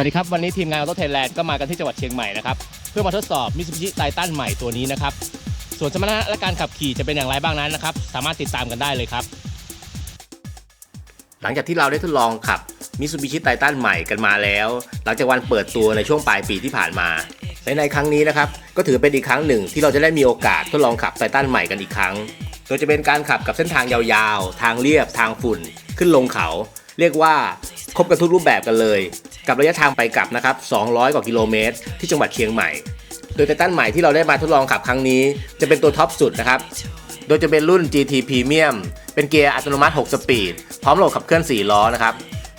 สวัสดีครับ วันนี้ทีมงานรถไทยแลนด์ก็มากันที่จังหวัดเชียงใหม่นะครับ เพื่อมาทดสอบมิ t ซูบิชิไททันใหม่ตัวนี้นะครับ ส่วนสมรรถนะและการขับขี่จะเป็นอย่างไรบ้างนั้นนะครับ สามารถติดตามกันได้เลยครับ หลังจากที่เราได้ทดลองขับมิ t ซูบิชิไททันใหม่กันมาแล้ว หลังจากวันเปิดตัวในช่วงปลายปีที่ผ่านมาและในครั้งนี้นะครับก็ถือเป็นอีกครั้งหนึ่งที่เราจะได้มีโอกาสทดลองขับไททันใหม่กันอีกครั้ง โดยจะเป็นการขับกับเส้นทางยาวๆ ทางเรียบทางฝุ่น ขึ้นลงเขา เรียกว่าครบกันทุกรูปแบบกันเลย กับระยะทางไปกลับนะครับ 200 กว่ากิโลเมตร ที่จังหวัดเชียงใหม่ โดยไททันใหม่ที่เราได้มาทดลองขับครั้งนี้ จะเป็นตัวท็อปสุดนะครับ โดยจะเป็นรุ่น GT Premium เป็นเกียร์อัตโนมัติ 6 สปีด พร้อมระบบขับเคลื่อน 4 ล้อนะครับ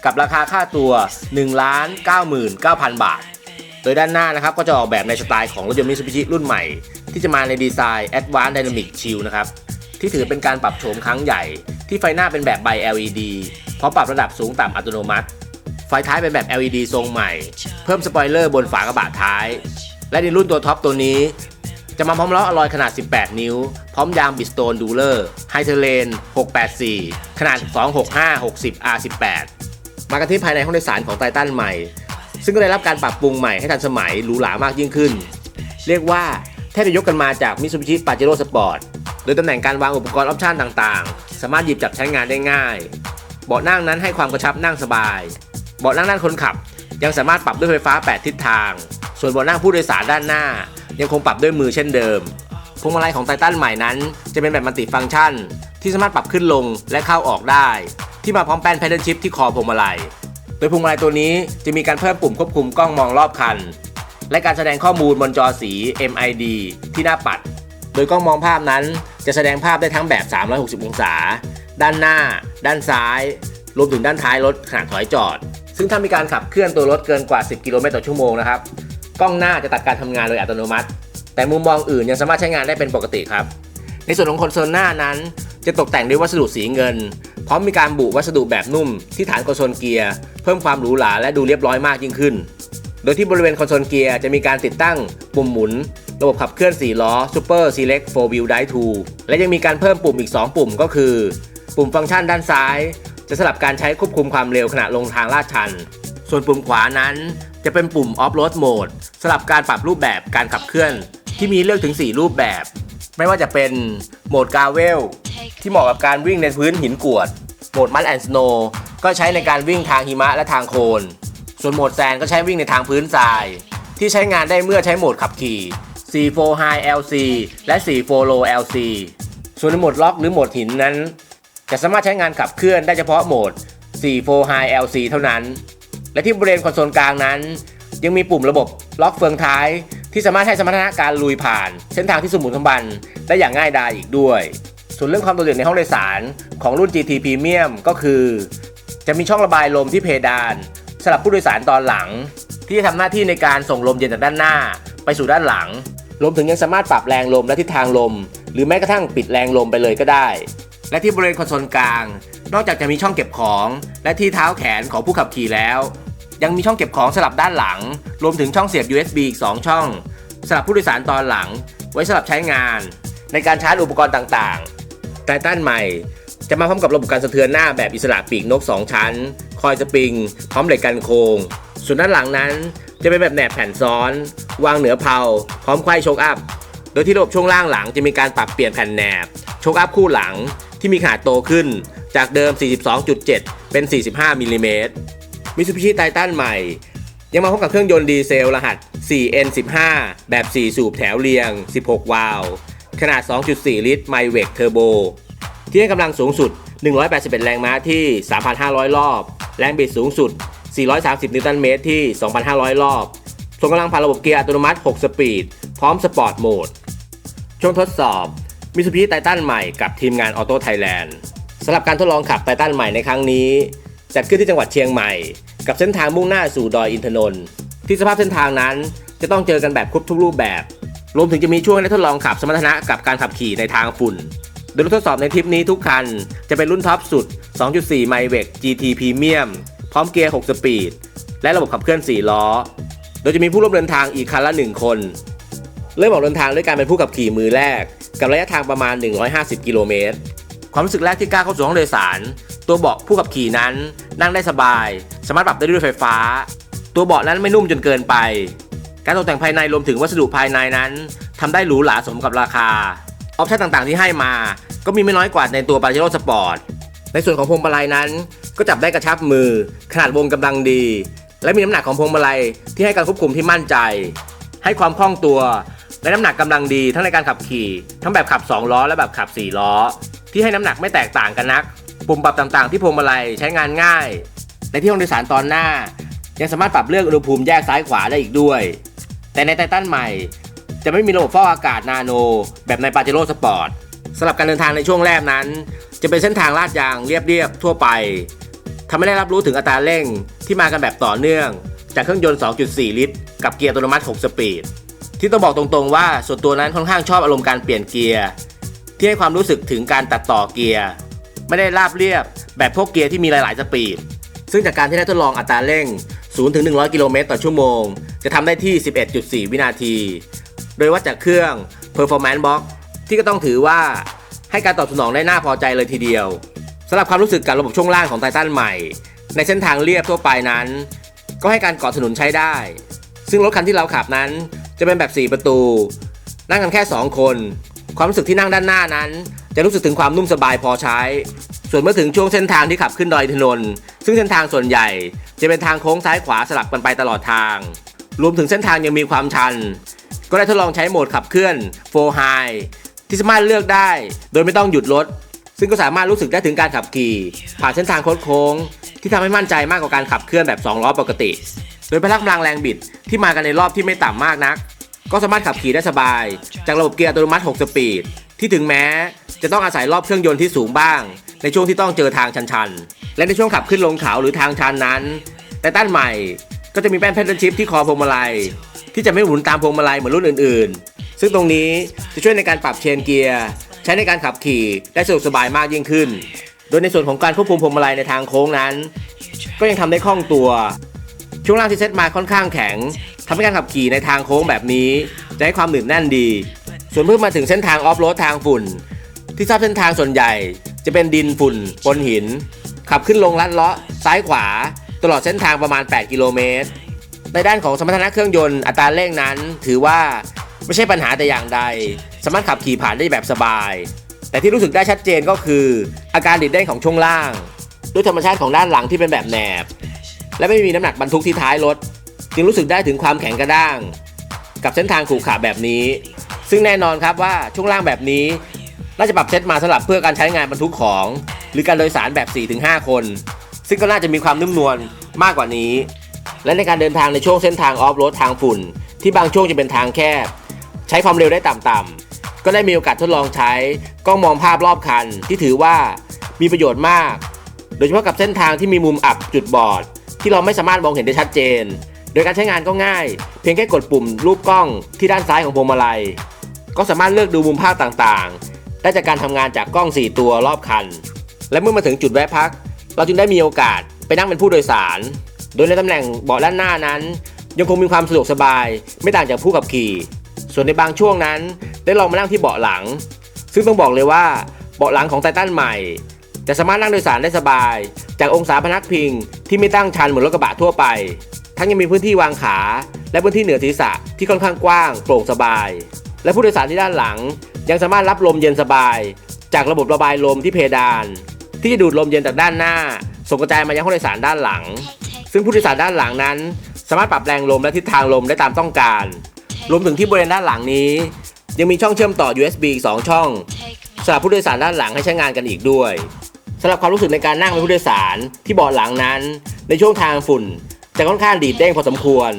กับราคาค่าตัว 1 99,000 บาท โดยด้านหน้านะครับก็จะออกแบบในสไตล์ของรถยนต์มิ t ซูบิชิรุ่นใหม่ ที่จะมาในดีไซน์ Advanced Dynamic Shield นะครับที่ถือเป็นการปรับโฉมครั้งใหญ่ ที่ไฟหน้าเป็นแบบใบ LED พร้อมปรับระดับสูงต่ำอัตโนมัติ ไฟท้ายเป็นแบบ LED ทรงใหม่ เพิ่มสปอยเลอร์บนฝากระบะท้าย และในรุ่นตัวท็อปตัวนี้ จะมาพร้อมล้ออลลอยขนาด 18 นิ้ว พร้อมยางบิสโตนดูเลอร์ไฮเทเลน 684 ขนาด 265 60 R18 มากันที่ภายในห้องโดยสารของไททันใหม่ ซึ่งก็ได้รับการปรับปรุงใหม่ให้ทันสมัยหรูหรามากยิ่งขึ้น เรียกว่าแทบจะยกกันมาจาก Mitsubishi Pajero Sport โดยตำแหน่งการวางอุปกรณ์ออปชันต่างๆ สามารถหยิบจับใช้งานได้ง่าย บาะนั่งนั้นให้ความกระชับนั่งสบาย เบาะนั่งด้านคนขับ ยังสามารถปรับด้วยไฟฟ้า 8 ทิศทาง ส่วนเบาะนั่งผู้โดยสารด้านหน้า ยังคงปรับด้วยมือเช่นเดิม พวงมาลัยของไททันใหม่นั้น จะเป็นแบบมัลติฟังก์ชัน ที่สามารถปรับขึ้นลงและเข้าออกได้ ที่มาพร้อมแป้นแพดเดิลชิพที่คอพวงมาลัย โดยพวงมาลัยตัวนี้จะมีการเพิ่มปุ่มควบคุมกล้องมองรอบคัน และการแสดงข้อมูลบนจอสี MID ที่หน้าปัด โดยกล้องมองภาพนั้นจะแสดงภาพได้ทั้งแบบ 360 องศา ด้านหน้า ด้านซ้าย รวมถึงด้านท้ายรถขณะถอยจอด ซึ่งถ้ามีการขับเคลื่อนตัวรถเกินกว่า 10 กิโลเมตรต่อชั่วโมงนะครับ กล้องหน้าจะตัดการทำงานโดยอัตโนมัติ แต่มุมมองอื่นยังสามารถใช้งานได้เป็นปกติครับ ในส่วนของคอนโซลหน้านั้น จะตกแต่งด้วยวัสดุสีเงิน พร้อมมีการบุวัสดุแบบนุ่ม ที่ฐานคอนโซลเกียร์ เพิ่มความหรูหราและดูเรียบร้อยมากยิ่งขึ้น โดยที่บริเวณคอนโซลเกียร์จะมีการติดตั้งปุ่มหมุนระบบขับเคลื่อน 4 ล้อ Super Select 4 Wheel Drive 2 และยังมีการเพิ่มปุ่มอีก 2 ปุ่มก็คือ ปุ่มฟังก์ชันด้านซ้าย จะสลับการใช้ควบคุมความเร็วขณะลงทางลาดชัน ส่วนปุ่มขวานั้น จะเป็นปุ่ม Off Road Mode สลับการปรับรูปแบบการขับเคลื่อน ที่มีเลือกถึง 4 รูปแบบ ไม่ว่าจะเป็นโหมดกาเวลที่เหมาะกับการวิ่งในพื้นหินกรวด โหมดมันแอนด์สโนก็ใช้ในการวิ่งทางหิมะและทางโคลน ส่วนโหมดแซนก็ใช้วิ่งในทางพื้นทราย ที่ใช้งานได้เมื่อใช้โหมดขับขี่ C4 High LC และ C4 Low LC ส่วนในโหมดล็อกหรือโหมดหินนั้น จะสามารถใช้งานขับเคลื่อนได้เฉพาะโหมด C4 High LC เท่านั้น และที่บริเวณคอนโซลกลางนั้น ยังมีปุ่มระบบล็อกเฟืองท้าย ที่สามารถให้สมรรถนะการลุยผ่าน เส้นทางที่สมบูรณ์สมบันได้อย่างง่ายดายอีกด้วย ส่วนเรื่องความโดดเด่นในห้องโดยสารของรุ่น GT Premium ก็คือ จะมีช่องระบายลมที่เพดานสำหรับผู้โดยสารตอนหลัง ที่จะทำหน้าที่ในการส่งลมเย็นจากด้านหน้า ไปสู่ด้านหลังรวมถึงยังสามารถปรับแรงลมและทิศทางลม หรือแม้กระทั่งปิดแรงลมไปเลยก็ได้ และที่บริเวณคอนโซลกลาง นอกจากจะมีช่องเก็บของ และที่เท้าแขนของผู้ขับขี่แล้ว ยังมีช่องเก็บของสลับด้านหลัง รวมถึงช่องเสียบ USB อีก 2 ช่องสำหรับผู้โดยสารตอนหลัง ไว้สำหรับใช้งาน ในการชาร์จอุปกรณ์ต่างๆไททันใหม่จะมาพร้อมกับระบบการสะเทือนหน้าแบบอิสระปีกนก 2 ชั้น คอยสปริง พร้อมเหล็กกันโคง ส่วนด้านหลังนั้น จะเป็นแบบแหนบแผ่นซ้อน วางเหนือเพลาพร้อมไขว้โชคอัพ โดยที่ระบบช่วงล่างหลังจะมีการปรับเปลี่ยนแผ่นแหนบ โชคอัพคู่หลัง ที่มีขนาดโตขึ้นจากเดิม 42.7 เป็น 45มิลลิเมตรมิซูบิชิไททันใหม่ ยังมาพร้อมกับเครื่องยนต์ดีเซลรหัส 4N15 แบบ 4 สูบแถวเรียง 16 วาล์วขนาด 2.4 ลิตรไมเวกเทอร์โบที่ให้กำลังสูงสุด 181 แรงม้าที่ 3,500 รอบ แรงบิดสูงสุด 430 นิวตันเมตรที่ 2,500 รอบส่งกำลังผ่านระบบเกียร์อัตโนมัติ 6 สปีด พร้อมสปอร์ตโหมด ช่วงทดสอบ มิ t ซูบิชิไททันใหม่กับทีมงานออโต้ไทยแลนด์สำหรับการทดลองขับไททันใหม่ในครั้งนี้ จัดขึ้นที่จังหวัดเชียงใหม่ กับเส้นทางมุ่งหน้าสู่ดอยอินทนนท์ที่สภาพเส้นทางนั้นจะต้องเจอกันแบบครบทุกรูปแบบ รวมถึงจะมีช่วงให้ได้ทดลองขับสมรรถนะกับการขับขี่ในทางฝุ่น โดยรถทดสอบในทริปนี้ทุกคัน จะเป็นรุ่นท็อปสุด 2.4 ไมเวก GT Premium พร้อมเกียร์ 6 สปีด และระบบขับเคลื่อน 4 ล้อ โดยจะมีผู้ร่วมเดินทางอีกคันละ 1 คน เริ่มออกเดินทางด้วยการเป็นผู้ขับขี่มือแรก กับระยะทางประมาณ 150 กิโลเมตร ความรู้สึกแรกที่ก้าวเข้าสู่ห้องโดยสาร ตัวเบาะผู้ขับขี่นั้นนั่งได้สบาย สามารถปรับได้ด้วยไฟฟ้า ตัวเบาะนั้นไม่นุ่มจนเกินไป การตกแต่งภายในรวมถึงวัสดุภายในนั้นทำได้หรูหราสมกับราคา ออปชั่นต่างๆที่ให้มา ก็มีไม่น้อยกว่าในตัว p a j e r o Sport ในส่วนของพวงมาลัยนั้น ก็จับได้กระชับมือ ขนาดวงกำลังดี และมีน้ำหนักของพวงมาลัยที่ให้การควบคุมที่มั่นใจ ให้ความคล่องตัว และน้ำหนักกำลังดีทั้งในการขับขี่ ทั้งแบบขับ 2 ล้อและแบบขับ 4 ล้อ ที่ให้น้ำหนักไม่แตกต่างกันนัก ปุ่มปรับต่างๆ ที่พวงมาลัยใช้งานง่าย ในที่ห้องโดยสารตอนหน้า ยังสามารถปรับเลือกอุณหภูมิแยกซ้ายขวาได้อีกด้วย แต่ในไททันใหม่ จะไม่มีระบบฟอกอากาศนาโน แบบในปาเจโร่สปอร์ตสำหรับการเดินทางในช่วงแรกนั้น จะเป็นเส้นทางลาดยางเรียบๆทั่วไปทำให้ได้รับรู้ถึงอัตราเร่งที่มากันแบบต่อเนื่อง จากเครื่องยนต์ 2.4 ลิตร กับเกียร์อัตโนมัติ 6 สปีด ที่ต้องบอกตรงๆว่าส่วนตัวนั้นค่อนข้างชอบอารมณ์การเปลี่ยนเกียร์ที่ให้ความรู้สึกถึงการตัดต่อเกียร์ไม่ได้ราบเรียบแบบพวกเกียร์ที่มีหลายๆสปีดซึ่งจากการที่ได้ทดลองอัตราเร่ง0ถึง100 กิโลเมตรต่อชั่วโมง จะทำได้ที่ 11.4 วินาที โดยวัดจากเครื่อง Performance Box ที่ก็ต้องถือว่าให้การตอบสนองได้น่าพอใจเลยทีเดียวสำหรับความรู้สึกกับระบบช่วงล่างของไททันใหม่ ในเส้นทางเรียบทั่วไปนั้น ก็ให้การเกาะถนนใช้ได้ ซึ่งรถคันที่เราขับนั้น จะเป็นแบบ 4 ประตู นั่งกันแค่ 2 คน ความรู้สึกที่นั่งด้านหน้านั้น จะรู้สึกถึงความนุ่มสบายพอใช้ ส่วนเมื่อถึงช่วงเส้นทางที่ขับขึ้นดอยถนน ซึ่งเส้นทางส่วนใหญ่ จะเป็นทางโค้งซ้ายขวาสลับกันไปตลอดทาง รวมถึงเส้นทางยังมีความชัน ก็ได้ทดลองใช้โหมดขับเคลื่อน4 High ที่สามารถเลือกได้ โดยไม่ต้องหยุดรถซึ่งก็สามารถรู้สึกได้ถึงการขับขี่ผ่านเส้นทางโค้งที่ทำให้มั่นใจมากกว่าการขับเคลื่อนแบบ 2 ล้อปกติ โดยพลังกำลังแรงบิดที่มากันในรอบที่ไม่ต่ำมากนัก ก็สามารถขับขี่ได้สบาย จากระบบเกียร์อัตโนมัติ 6 สปีด ที่ถึงแม้จะต้องอาศัยรอบเครื่องยนต์ที่สูงบ้าง ในช่วงที่ต้องเจอทางชันๆ และในช่วงขับขึ้นลงเขาหรือทางชันนั้นแต่ต้านใหม่ก็จะมีแป้นเพนชิพที่คอพวงมาลัย ที่จะไม่หมุนตามพวงมาลัยเหมือนรุ่นอื่นๆ ซึ่งตรงนี้จะช่วยในการปรับเชนเกียร์ ใช้ในการขับขี่ได้สะดวกสบายมากยิ่งขึ้น โดยในส่วนของการควบคุมพวงมาลัยในทางโค้งนั้น ก็ยังทำได้คล่องตัว ช่วงล่างที่เซตมาค่อนข้างแข็ง ทำให้การขับขี่ในทางโค้งแบบนี้ จะให้ความหนืดแน่นดี ส่วนเพิ่งมาถึงเส้นทางออฟโรดทางฝุ่น ที่ทราบเส้นทางส่วนใหญ่ จะเป็นดินฝุ่นปนหิน ขับขึ้นลงลัดเลาะซ้ายขวา ตลอดเส้นทางประมาณ 8 กิโลเมตร ในด้านของสมรรถนะเครื่องยนต์อัตราเร่งนั้น ถือว่าไม่ใช่ปัญหาแต่อย่างใด สามารถขับขี่ผ่านได้แบบสบาย แต่ที่รู้สึกได้ชัดเจนก็คือ อาการดิดเด้งของช่วงล่าง ด้วยธรรมชาติของด้านหลังที่เป็นแบบแหนบ และไม่มีน้ำหนักบรรทุกที่ท้ายรถ จึงรู้สึกได้ถึงความแข็งกระด้าง กับเส้นทางขรุขระแบบนี้ ซึ่งแน่นอนครับว่าช่วงล่างแบบนี้ น่าจะปรับเซตมาสำหรับเพื่อการใช้งานบรรทุกของ หรือการโดยสารแบบ 4-5 คน ซึ่งก็น่าจะมีความนุ่มนวลมากกว่านี้ และในการเดินทางในช่วงเส้นทางออฟโรดทางฝุ่น ที่บางช่วงจะเป็นทางแคบ ใช้ความเร็วได้ต่ำๆก็ได้มีโอกาสทดลองใช้กล้องมองภาพรอบคัน ที่ถือว่ามีประโยชน์มาก โดยเฉพาะกับเส้นทางที่มีมุมอับจุดบอด ที่เราไม่สามารถมองเห็นได้ชัดเจน โดยการใช้งานก็ง่าย เพียงแค่กดปุ่มรูปกล้องที่ด้านซ้ายของพวงมาลัย ก็สามารถเลือกดูมุมภาพต่างๆ ได้จากการทำงานจากกล้อง 4 ตัวรอบคัน และเมื่อมาถึงจุดแวะพัก เราจึงได้มีโอกาสไปนั่งเป็นผู้โดยสาร โดยในตำแหน่งเบาะด้านหน้านั้น ยังคงมีความสะดวกสบาย ไม่ต่างจากผู้ขับขี่ ส่วนในบางช่วงนั้น ได้ลองมานั่งที่เบาะหลัง ซึ่งต้องบอกเลยว่าเบาะหลังของไททันใหม่ จะสามารถนั่งโดยสารได้สบาย จากองศาพนักพิงที่ไม่ตั้งชันเหมือนรถกระบะทั่วไป ทั้งยังมีพื้นที่วางขา และพื้นที่เหนือศีรษะที่ค่อนข้างกว้าง โปร่งสบาย และผู้โดยสารที่ด้านหลัง ยังสามารถรับลมเย็นสบาย จากระบบระบายลมที่เพดาน ที่จะดูดลมเย็นจากด้านหน้า ส่งกระจายมายังห้โดยสารด้านหลัง ซึ่งผู้โดยสารด้านหลังนั้น สามารถปรับแรงลมและทิศทางลมได้ตามต้องการ รวมถึงที่บริเวณด้านหลังนี้ ยังมีช่องเชื่อมต่อ USB อีก2ช่องสำหรับผู้โดยสารด้านหลังให้ใช้งานกันอีกด้วยสำหรับความรู้สึกในการนั่งเป็นผู้โดยสารที่เบาะหลังนั้น ในช่วงทางฝุ่น จะค่อนข้างดีดเด้งพอสมควร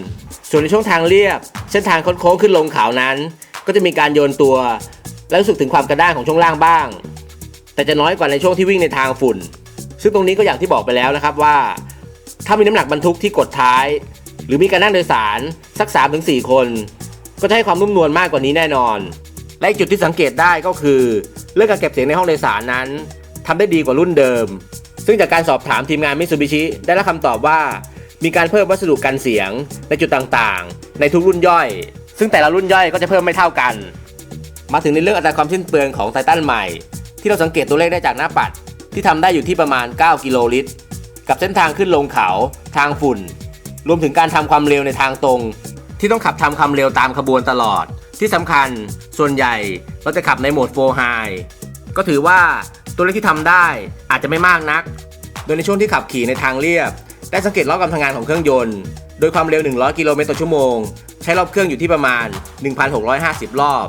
ส่วนในช่วงทางเรียบ เส้นทางโค้งขึ้นลงเขานั้น ก็จะมีการโยนตัว และรู้สึกถึงความกระด้างของช่วงล่างบ้าง แต่จะน้อยกว่าในช่วงที่วิ่งในทางฝุ่น ซึ่งตรงนี้ก็อย่างที่บอกไปแล้วนะครับว่า ถ้ามีน้ำหนักบรรทุกที่กดท้าย หรือมีการนั่งโดยสารสัก 3-4 คน ก็จะให้ความนุ่มนวลมากกว่านี้แน่นอน และจุดที่สังเกตได้ก็คือ เรื่องการเก็บเสียงในห้องโดยสารนั้นทำได้ดีกว่ารุ่นเดิม ซึ่งจากการสอบถามทีมงานมิ t ซูบิชิได้รับคำตอบว่า มีการเพิ่มวัสดุกันเสียงในจุดต่างๆ ในทุกรุ่นย่อย ซึ่งแต่ละรุ่นย่อยก็จะเพิ่มไม่เท่ากัน มาถึงในเรื่องอัตราความสิ้นเปลืองของไททันใหม่ ที่เราสังเกตตัวเลขได้จากหน้าปัด ที่ทำได้อยู่ที่ประมาณ 9 กิโลลิตร กับเส้นทางขึ้นลงเขา ทางฝุ่น รวมถึงการทำความเร็วในทางตรง ที่ต้องขับทำความเร็วตามขบวนตลอด ที่สำคัญส่วนใหญ่เราจะขับในโหมด4 High ก็ถือว่าตัวเลขที่ทำได้อาจจะไม่มากนัก โดยในช่วงที่ขับขี่ในทางเรียบ ได้สังเกตรอบการทำงานของเครื่องยนต์ โดยความเร็ว 100 กิโลเมตรต่อชั่วโมง ใช้รอบเครื่องอยู่ที่ประมาณ 1,650 รอบ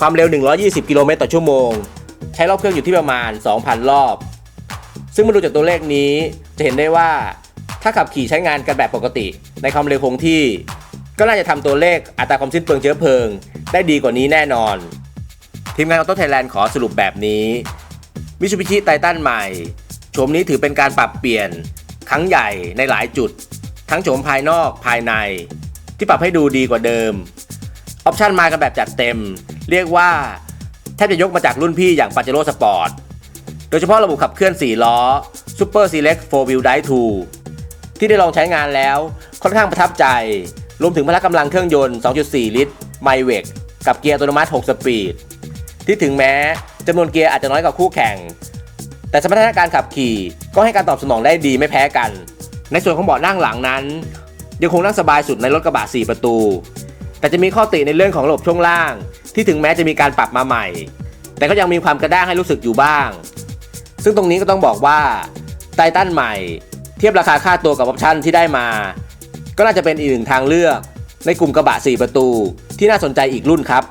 ความเร็ว 120 กิโลเมตรต่อชั่วโมง ใช้รอบเครื่องอยู่ที่ประมาณ 2,000 รอบ ซึ่งเมาดูจากตัวเลขนี้จะเห็นได้ว่า ถ้าขับขี่ใช้งานกันแบบปกติ ในความเร็วคงที่ ก็น่าจะทำตัวเลขอัตราความสิ้นเปลืองเชื้อเพลิง ได้ดีกว่านี้แน่นอน ทีมงานออโต้ไทยแลนด์ขอสรุปแบบนี้มิ t ูบิชิไททันใหม่โฉมนี้ถือเป็นการปรับเปลี่ยน ครั้งใหญ่ในหลายจุด ทั้งโฉมภายนอกภายใน ที่ปรับให้ดูดีกว่าเดิม ออปชันมากันแบบจัดเต็ม เรียกว่าแทบจะยกมาจากรุ่นพี่อย่าง Pajero Sport โดยเฉพาะระบบขับเคลื่อน 4 ล้อ Super Select 4 Wheel Drive 2 ที่ได้ลองใช้งานแล้วค่อนข้างประทับใจ รวมถึงพละกำลังเครื่องยนต์ 2.4 ลิตรไมเวกกับเกียร์อัตโนมัติ 6 สปีด ที่ถึงแม้จำนวนเกียร์อาจจะน้อยกว่าคู่แข่ง แต่สมรรถนะการขับขี่ก็ให้การตอบสนองได้ดีไม่แพ้กัน ในส่วนของเบาะนั่งหลังนั้น ยังคงนั่งสบายสุดในรถกระบะ 4 ประตู แต่จะมีข้อติในเรื่องของระบบช่วงล่าง ที่ถึงแม้จะมีการปรับมาใหม่ แต่ก็ยังมีความกระด้างให้รู้สึกอยู่บ้าง ซึ่งตรงนี้ก็ต้องบอกว่าไททันใหม่ เทียบราคาค่าตัวกับออปชั่นที่ได้มา ก็น่าจะเป็นอีกหนึ่งทางเลือก ในกลุ่มกระบะ 4 ประตู ที่น่าสนใจอีกรุ่นครับ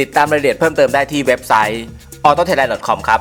ติดตามรายละเอียดเพิ่มเติมได้ที่เว็บไซต์ autothailand.com ครับ